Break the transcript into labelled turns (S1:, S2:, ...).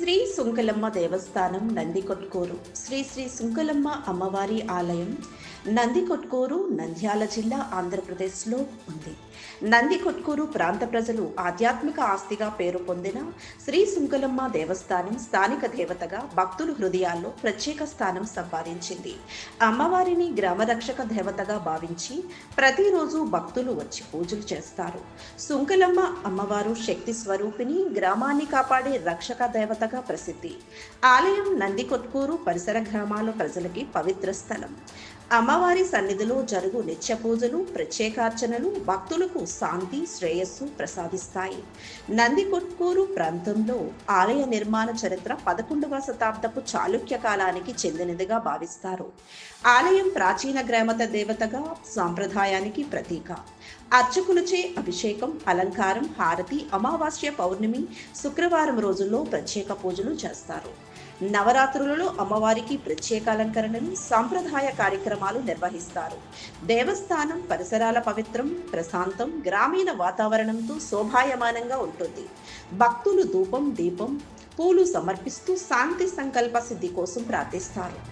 S1: శ్రీ సుంకలమ్మ దేవస్థానం నందికొట్కూరు. శ్రీ శ్రీ సుంకలమ్మ అమ్మవారి ఆలయం నందికొట్కూరు నంద్యాల జిల్లా ఆంధ్రప్రదేశ్లో ఉంది. నందికొట్కూరు ప్రాంత ప్రజలు ఆధ్యాత్మిక ఆస్తిగా పేరు పొందిన శ్రీ సుంకలమ్మ దేవస్థానం స్థానిక దేవతగా భక్తుల హృదయాల్లో ప్రత్యేక స్థానం సంపాదించింది. అమ్మవారిని గ్రామరక్షక దేవతగా భావించి ప్రతిరోజు భక్తులు వచ్చి పూజలు చేస్తారు. సుంకలమ్మ అమ్మవారు శక్తి స్వరూపిణి గ్రామాన్ని కాపాడే రక్షక దేవతగా ప్రసిద్ధి ఆలయం నందికొట్కూరు పరిసర గ్రామాల ప్రజలకి పవిత్ర స్థలం. అమ్మవారి సన్నిధిలో జరుగు నిత్య పూజలు ప్రత్యేకార్చనలు భక్తులకు శాంతి శ్రేయస్సు ప్రసాదిస్తాయి. నందికొట్కూరు ప్రాంతంలో ఆలయ నిర్మాణ చరిత్ర పదకొండవ శతాబ్దపు చాళుక్య కాలానికి చెందినదిగా భావిస్తారు. ఆలయం ప్రాచీన గ్రామత దేవతగా సాంప్రదాయానికి ప్రతీక. అర్చకులచే అభిషేకం అలంకారం హారతి అమావాస్య పౌర్ణమి శుక్రవారం రోజుల్లో ప్రత్యేక పూజలు చేస్తారు. నవరాత్రులలో అమ్మవారికి ప్రత్యేక అలంకరణలు సాంప్రదాయ కార్యక్రమాలు నిర్వహిస్తారు. దేవస్థానం పరిసరాల పవిత్రం ప్రశాంతం గ్రామీణ వాతావరణంతో శోభాయమానంగా ఉంటుంది. భక్తులు ధూపం దీపం పూలు సమర్పిస్తూ శాంతి సంకల్ప సిద్ధి కోసం ప్రార్థిస్తారు.